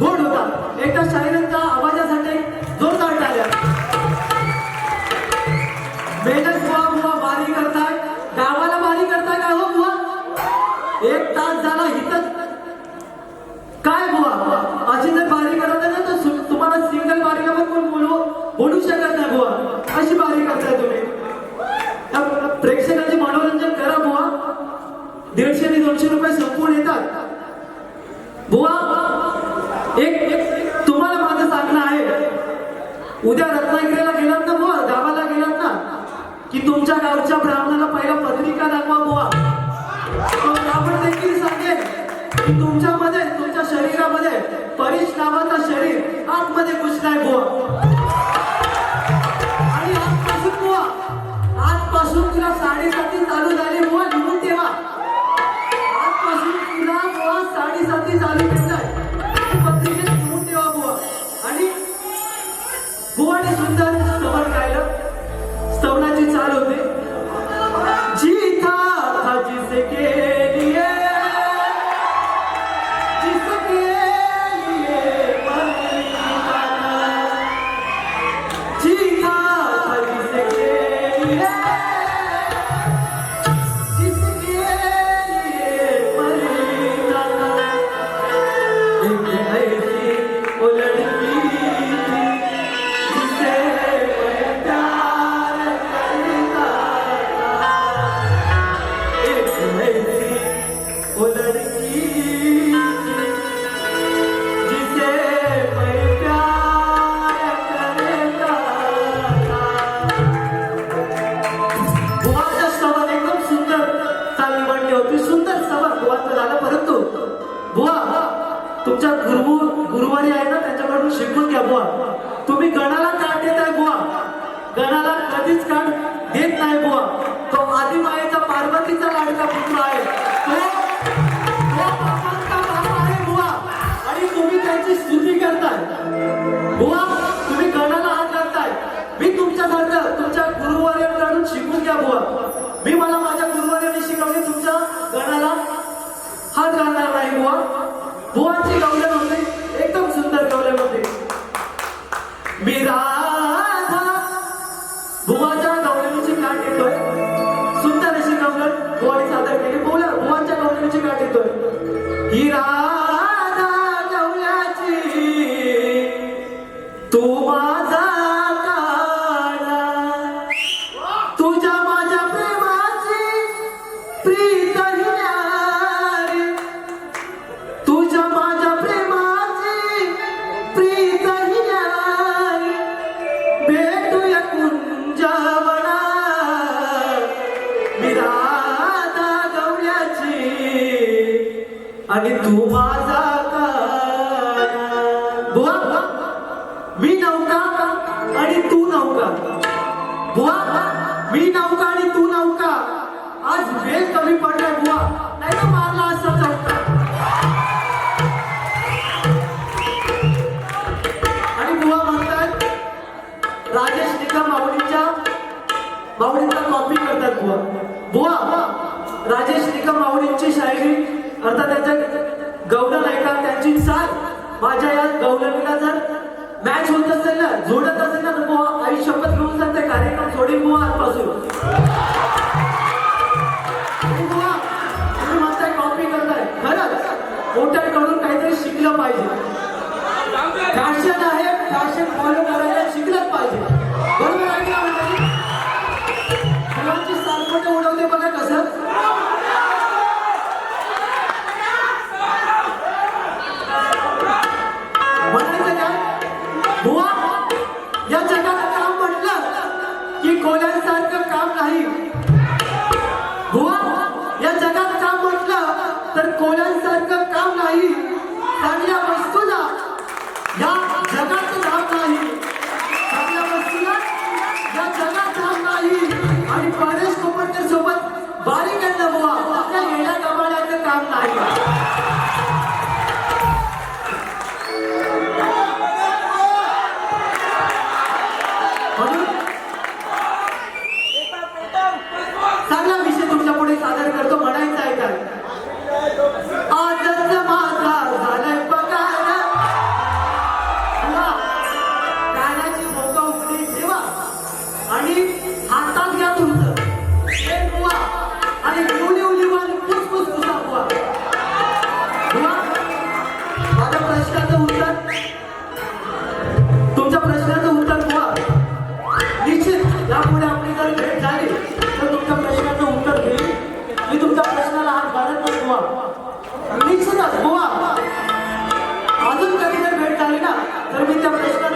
गोड होता. एकदा शाळेला तुमच्यामध्ये तुमच्या शरीरामध्ये परिश नावाचा शरीर आतमध्ये घुसलाय बुवा. आणि आजपासून बुवा आजपासून तुला साडेसाती चालू झाली बुवा. माझ्या या गवलनीला जर मॅच होत असेल ना जोडत असेल ना तर बुवा आई शपथ घेऊन जाते कार्यक्रम सोडी बुवा आजपासून. काहीतरी शिकलं पाहिजे. आहे शिकलंच पाहिजे. बरोबर उडवते बघा कसं? गोवा निश्चितच गोवा अजून कधी जर भेट झाली ना तर मी त्या प्रश्नात